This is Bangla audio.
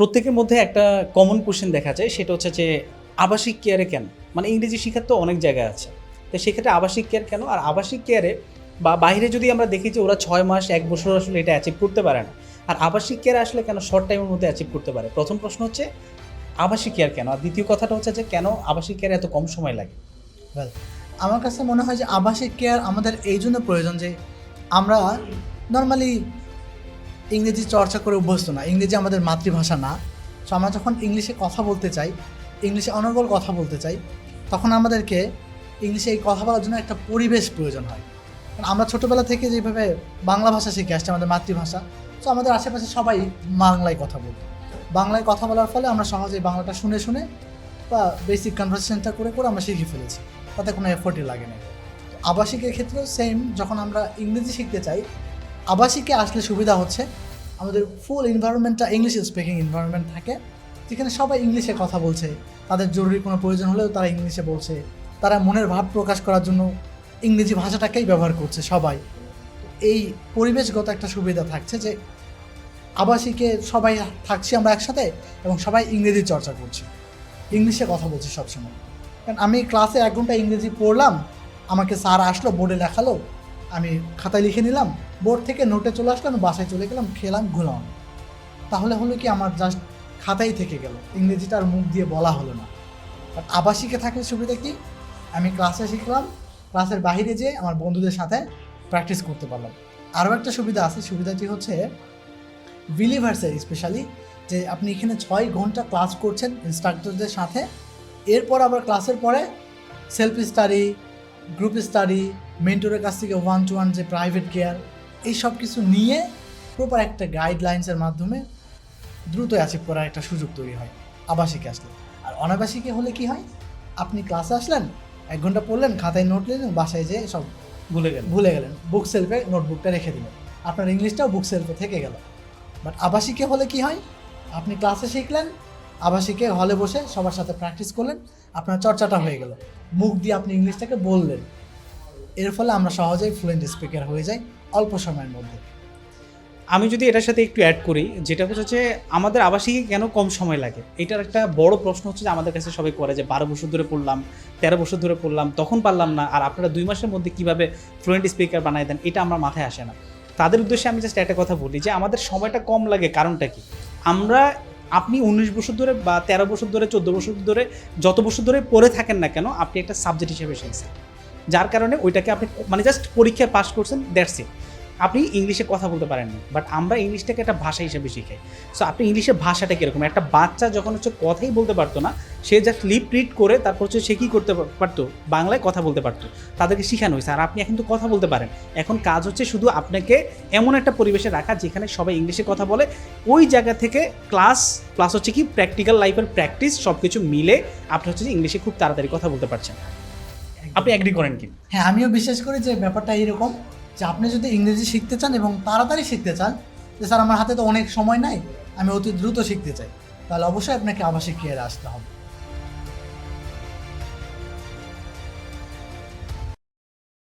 প্রত্যেকের মধ্যে একটা কমন কোশ্চেন দেখা যায় সেটা হচ্ছে যে আবাসিক কেয়ারে কেন? মানে ইংরেজি শেখার তো অনেক জায়গায় আছে। তো সেক্ষেত্রে আবাসিক কেয়ার কেন? আর আবাসিক কেয়ারে বা বাইরে যদি আমরা দেখি যে ওরা ছয় মাস এক বছর আসলে এটা অ্যাচিভ করতে পারে না। আর আবাসিক কেয়ারে আসলে কেন শর্ট টাইমের মধ্যে অ্যাচিভ করতে পারে? প্রথম প্রশ্ন হচ্ছে আবাসিক কেয়ার কেন? আর দ্বিতীয় কথাটা হচ্ছে যে কেন আবাসিক কেয়ারে এত কম সময় লাগে? Well, আমার কাছে মনে হয় যে আবাসিক কেয়ার আমাদের এই জন্য প্রয়োজন যে আমরা নর্মালি ইংরেজি চর্চা করে অভ্যস্ত না, ইংরেজি আমাদের মাতৃভাষা না। সো আমরা যখন ইংলিশে কথা বলতে চাই, ইংলিশে অনর্গল কথা বলতে চাই, তখন আমাদেরকে ইংলিশে এই কথা বলার জন্য একটা পরিবেশ প্রয়োজন হয়। কারণ আমরা ছোটোবেলা থেকে যেভাবে বাংলা ভাষা শিখে আসছি, আমাদের মাতৃভাষা তো আমাদের আশেপাশে সবাই বাংলায় কথা বলতো। বাংলায় কথা বলার ফলে আমরা সহজেই বাংলাটা শুনে শুনে বা বেসিক কনভারসেশনটা করে করে আমরা শিখে ফেলেছি। তাতে কোনো এফোর্টই লাগে না। আবাসিকের ক্ষেত্রেও সেম যখন আমরা ইংরেজি শিখতে চাই আবাসিকে আসলে সুবিধা হচ্ছে। আমাদের ফুল এনভায়রনমেন্টটা ইংলিশ স্পিকিং এনভায়রনমেন্ট থাকে, যেখানে সবাই ইংলিশে কথা বলছে। তাদের জরুরি কোনো প্রয়োজন হলেও তারা ইংলিশে বলছে। তারা মনের ভাব প্রকাশ করার জন্য ইংরেজি ভাষাটাকেই ব্যবহার করছে সবাই। এই পরিবেশগত একটা সুবিধা থাকছে যে, আবাসিকে সবাই থাকছি আমরা একসাথে এবং সবাই ইংরেজি চর্চা করছি। ইংলিশে কথা বলছি সবসময়। কারণ আমি ক্লাসে এক ঘণ্টা ইংরেজি পড়লাম, আমাকে স্যার আসলো বোর্ডে লেখালো আমি খাতায় লিখে নিলাম, বোর্ড থেকে নোটে চলে আসলাম বাসায় চলে গেলাম, খেলাম ঘুলাম তাহলে হলো কি আমার জাস্ট খাতাই থেকে গেল, ইংরেজিটা আর মুখ দিয়ে বলা হলো না। আর আবাসিকে থাকলে সুবিধা কি? আমি ক্লাসে শিখলাম ক্লাসের বাইরে যেয়ে আমার বন্ধুদের সাথে প্র্যাকটিস করতে পারলাম। আরও একটা সুবিধা আছে, সুবিধাটি হচ্ছে বিলিভার্সে স্পেশালি যে আপনি এখানে ছয় ঘণ্টা ক্লাস করছেন ইনস্ট্রাক্টরদের সাথে, এরপর আবার ক্লাসের পরে সেলফ স্টাডি গ্রুপ স্টাডি মেন্টরের কাছ থেকে ওয়ান টু ওয়ান যে প্রাইভেট কেয়ার এই সব কিছু নিয়ে প্রপার একটা গাইডলাইন্সের মাধ্যমে দ্রুত অ্যাচিভ করার একটা সুযোগ তৈরি হয় আবাসিকে আসলে। আর অনাবাসিকে হলে কি হয়? আপনি ক্লাসে আসলেন এক ঘণ্টা পড়লেন খাতায় নোট নিলেন বাসায় যেয়ে সব ভুলে গেলেন। ভুলে গেলেন। বুক সেলফে নোটবুকটা রেখে দিলেন। আপনার ইংলিশটাও বুক সেলফে থেকে গেল। বাট আবাসিকে হলে কি হয়? আপনি ক্লাসে শিখলেন আবাসিকে হলে বসে সবার সাথে প্র্যাকটিস করলেন আপনার চর্চাটা হয়ে গেল। মুখ দিয়ে আপনি ইংলিশটাকে বললেন। এর ফলে আমরা সহজেই ফ্লুয়েন্ট স্পিকার হয়ে যাই অল্প সময়ের মধ্যে। আমি যদি এটার সাথে একটু অ্যাড করি, যেটা হচ্ছে যে আমাদের আবাসিকে কেন কম সময় লাগে? এটার একটা বড় প্রশ্ন হচ্ছে যে আমাদের কাছে সবাই করে যে, বারো বছর ধরে পড়লাম, তেরো বছর ধরে পড়লাম, তখন পারলাম না, আর আপনারা দুই মাসের মধ্যে কীভাবে ফ্লুয়েন্ট স্পিকার বানাই দেন? এটা আমার মাথায় আসে না। তাদের উদ্দেশ্যে আমি জাস্ট একটা কথা বলি যে, আমাদের সময়টা কম লাগে কারণটা কি? আমরা, আপনি উনিশ বছর ধরে বা তেরো বছর ধরে, চোদ্দ বছর ধরে, যত বছর ধরে পড়ে থাকেন না কেন, আপনি একটা সাবজেক্ট হিসেবে শিখছেন যার কারণে ওইটাকে আপনি মানে জাস্ট পরীক্ষায় পাস করছেন দ্যাটস ইট আপনি ইংলিশে কথা বলতে পারেন না বাট আমরা ইংলিশটাকে একটা ভাষা হিসেবে শিখাই। সো আপনি ইংলিশের ভাষাটা কীরকম? একটা বাচ্চা যখন হচ্ছে কথাই বলতে পারতো না, সে জাস্ট লিপ রিড করে তারপর হচ্ছে সে কী করতে পারতো? বাংলায় কথা বলতে পারতো। তাদেরকে শেখানো হয়েছে, আর আপনি এখন তো কথা বলতে পারেন। এখন কাজ হচ্ছে শুধু আপনাকে এমন একটা পরিবেশে রাখা যেখানে সবাই ইংলিশে কথা বলে। ওই জায়গা থেকে ক্লাস প্লাস হচ্ছে কি প্র্যাকটিক্যাল লাইফের প্র্যাকটিস সব কিছু মিলে আপনি হচ্ছে যে ইংলিশে খুব তাড়াতাড়ি কথা বলতে পারছেন। আপনি অ্যাগ্রি করেন কি? হ্যাঁ আমিও বিশ্বাস করি যে ব্যাপারটা এইরকম যে আপনি যদি ইংরেজি শিখতে চান এবং তাড়াতাড়ি শিখতে চান যে স্যার আমার হাতে তো অনেক সময় নাই আমি অতি দ্রুত শিখতে চাই। তাহলে অবশ্যই আপনাকে আবাসিক খেয়ে আসতে হবে।